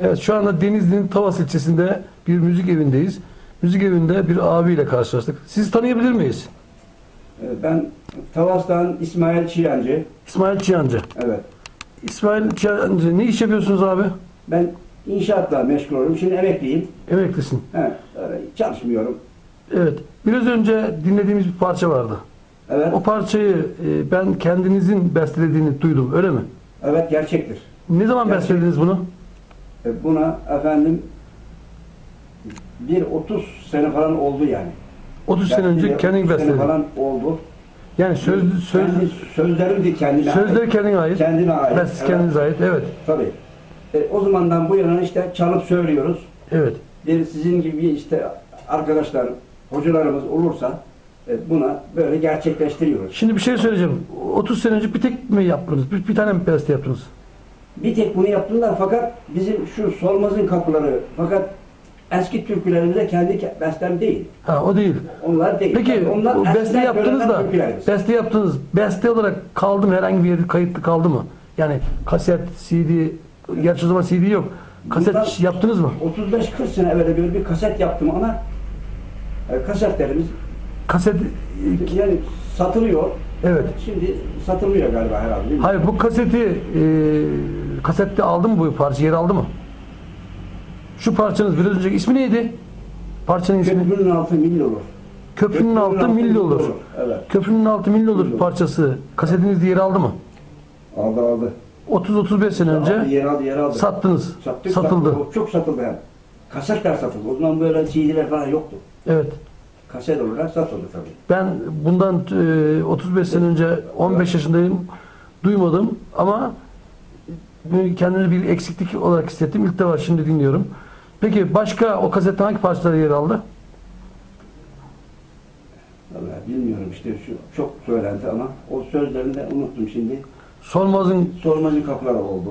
Evet şu anda Denizli'nin Tavas ilçesinde bir müzik evindeyiz. Müzik evinde bir abiyle karşılaştık. Sizi tanıyabilir miyiz? Ee, Ben Tavas'tan İsmail Çiyancı. İsmail Çiyancı. Evet. İsmail Çiyancı ne iş yapıyorsunuz abi? Ben inşaatla meşgul oluyorum. Şimdi emekliyim. Emeklisin. Öyle çalışmıyorum. Evet. Biraz önce dinlediğimiz bir parça vardı. Evet. O parçayı e, ben kendinizin bestelediğini duydum. Öyle mi? Evet gerçektir. Ne zaman Gerçek. bestelediniz bunu? E, Buna efendim bir 30 sene falan oldu yani. 30 sene önce de kendin 30 sene besteledin. falan oldu. Yani söz, söz, Kendi sözlerim de kendine sözleri ait. kendine ait. Kendine ait. Best Evet. kendinize ait. Evet. Tabii. E, o zamandan bu yana işte çalıp söylüyoruz. Evet. Bir sizin gibi işte arkadaşlar, hocalarımız olursa e, buna böyle gerçekleştiriyoruz. Şimdi bir şey söyleyeceğim. 30 sene önce bir tek mi yaptınız? Bir, bir tane mi beste yaptınız? Bir tek bunu yaptılar fakat bizim şu Solmaz'ın kapıları fakat eski türkülerimize kendi ke- bestem değil. Ha o değil. Onlar değil. Peki Tabii onlar beste yaptınız da beste yaptınız. Beste olarak kaldı mı? Herhangi bir yerde kayıtlı kaldı mı? Yani kaset, CD, gerçi o zaman CD yok. Kaset Bundan- yaptınız mı? 35-40 sene evvel böyle bir kaset yaptım ama e, kasetlerimiz Kaset yani satılıyor. evet. Şimdi satılmıyor galiba herhalde. Hayır bu kaseti e, kasette aldı mı bu parça yer aldı mı? Şu parçanız biraz önceki ismi neydi? Parçanın ismi. Köprünün altı milli olur. Köprünün altı milli olur. Evet. Köprünün altı milli olur Milli olur. parçası. Kasetinizde yer aldı mı? Aldı aldı. 30-35 sene Aldı, önce yer aldı yer aldı. sattınız. Sattık, Satıldı. sattık. Çok satıldı hem. Kasetler satıldı. O zaman böyle CD'ler falan yoktu. Evet. Kaset olarak satıldı tabii. Ben bundan e, 35 sene önce 15 yaşındayım. Duymadım ama bunu kendimi bir eksiklik olarak hissettim. İlk defa şimdi dinliyorum. Peki başka o kasette hangi parçalar yer aldı? Vallahi bilmiyorum işte şu çok söylendi ama o sözlerini de unuttum şimdi. Solmaz'ın Sormacı kapıları oldu.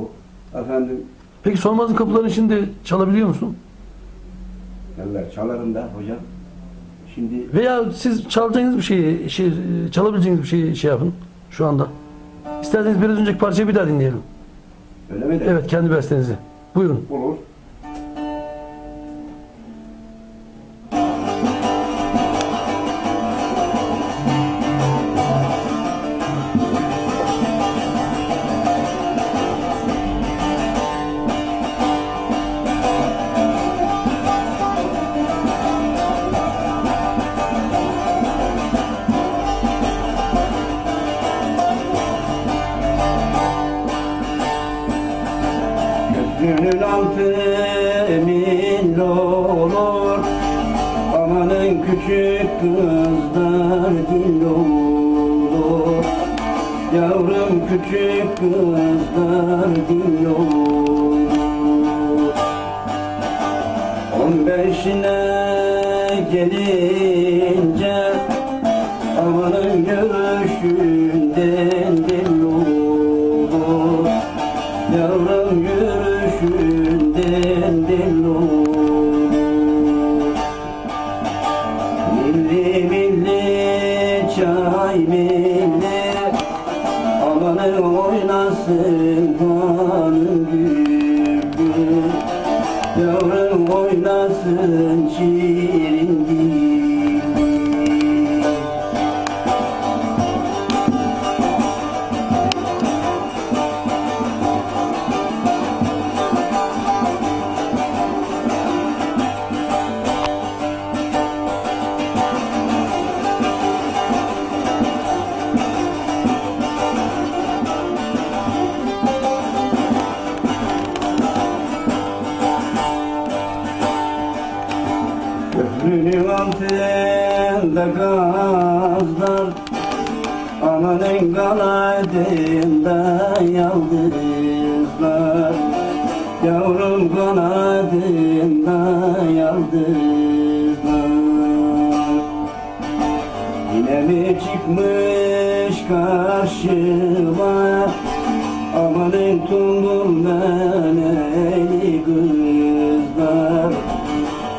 Efendim Peki Solmaz'ın kapılarını şimdi çalabiliyor musun? eller çalarım da hocam. Şimdi Veya siz çalacağınız bir şeyi, şey, çalabileceğiniz bir şeyi şey yapın şu anda. İsterseniz biraz önceki parçayı bir daha dinleyelim. Öyle mi? Evet kendi bestenizi. Buyurun. Olur. Köprünün altı emin olur. Amanın küçük kızlar dil olur. Yavrum küçük kızlar dil olur. On beşine gelince oynasın Köprünün altında gazlar Amanın kanadında yıldızlar. Yavrum kanadında yıldızlar. Yine mi çıkmış karşıma? Amanın tumbul meneli kızlar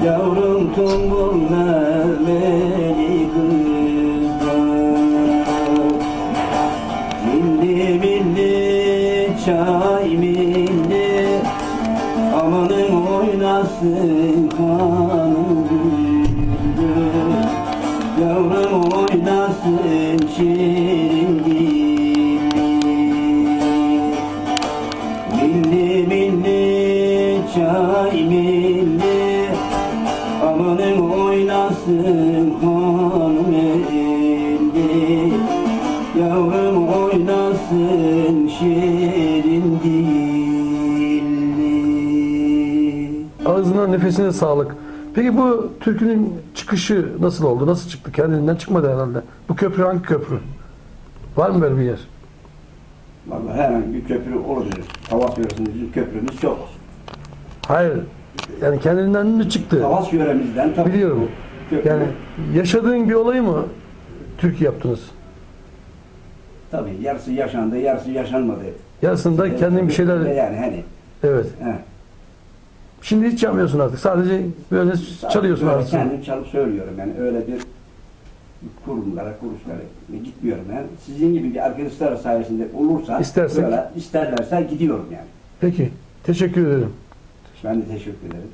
Yavrum tumbul memeli kızlar. Milli milli çay milli Amanın oynasın güldür Yavrum oynasın şirin Ağzına nefesine sağlık. Peki bu türkünün çıkışı nasıl oldu? Nasıl çıktı? Kendinden çıkmadı herhalde. Bu köprü hangi köprü? Var mı böyle bir yer? Vallahi herhangi bir köprü olabilir. Tavas yöresinde bizim köprümüz çok. Hayır. Yani kendinden mi çıktı? Tavas yöremizden tabii Biliyorum. köprü, Yani yaşadığın bir olayı mı türkü yaptınız? tabii yarısı yaşandı, yarısı yaşanmadı. Yarısında kendin bir şeyler... Yani hani. Evet. He. Şimdi hiç yapmıyorsun artık. Sadece böyle çalıyorsun Böyle arasını. Kendim çalıp söylüyorum yani öyle bir kurumlara, kuruluşlara gitmiyorum yani. Sizin gibi bir arkadaşlar sayesinde olursa İstersek. böyle isterlerse gidiyorum yani. Peki. Teşekkür ederim. Ben de teşekkür ederim.